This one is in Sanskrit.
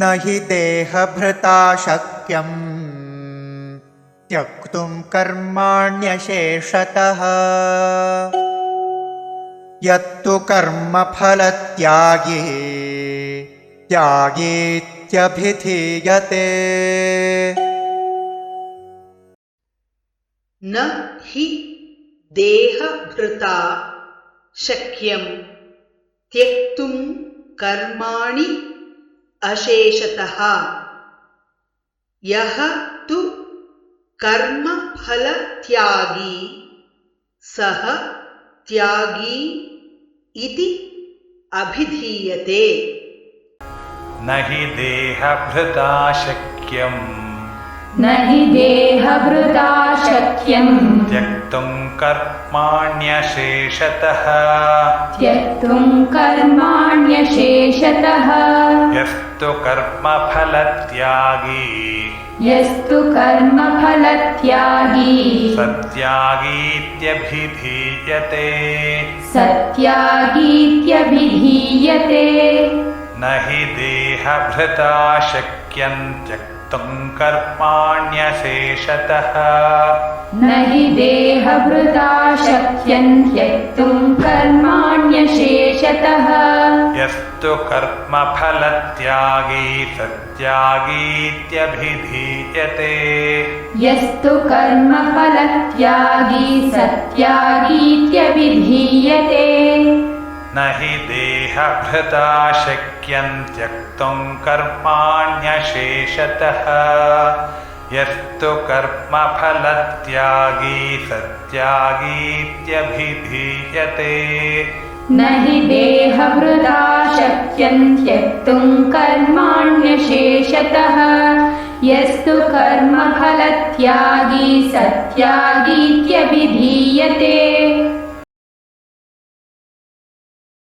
न हि देहभृता शक्यम् त्यक्तुं कर्माण्यशेषतः। यत्तु कर्मफलत्यागे त्यागेत्यभिधीयते। न हि देहभृता शक्यं त्यक्तुं कर्माणि अशेषतः। यः तु कर्मफलत्यागी सः त्यागी इति अभिधीयते। न हि देहभृता शक्यम् न हि देहभृता शक्यम् त्यक्तुं कर्माण्यशेषतः। त्यक्तुम् कर्माण्यशेषतः यस्तु कर्मफलत्यागी। यस्तु कर्मफलत्यागी। सत्यागीत्यभिधीयते। सत्यागीत्यभिधीयते। न हि देहभृता शक्यं त्यक्तुं कर्माण्यशेषतः। न हि देहभृता शक्यम् त्यक्तुम् कर्माण्यशेषतः यस्तु कर्मफलत्यागी सत्यागीत्यभिधीयते। यस्तु कर्मफलत्यागी सत्यागीत्यभिधीयते। न हि देहभृता शक्यं त्यक्तुं कर्माण्यशेषतः। यस्तु कर्मफलत्यागी सत्यागीत्यभिधीयते न हि देहभृता शक्यम् त्यक्तुम् कर्माण्यशेषतः। यस्तु कर्मफलत्यागी सत्यागीत्यभिधीयते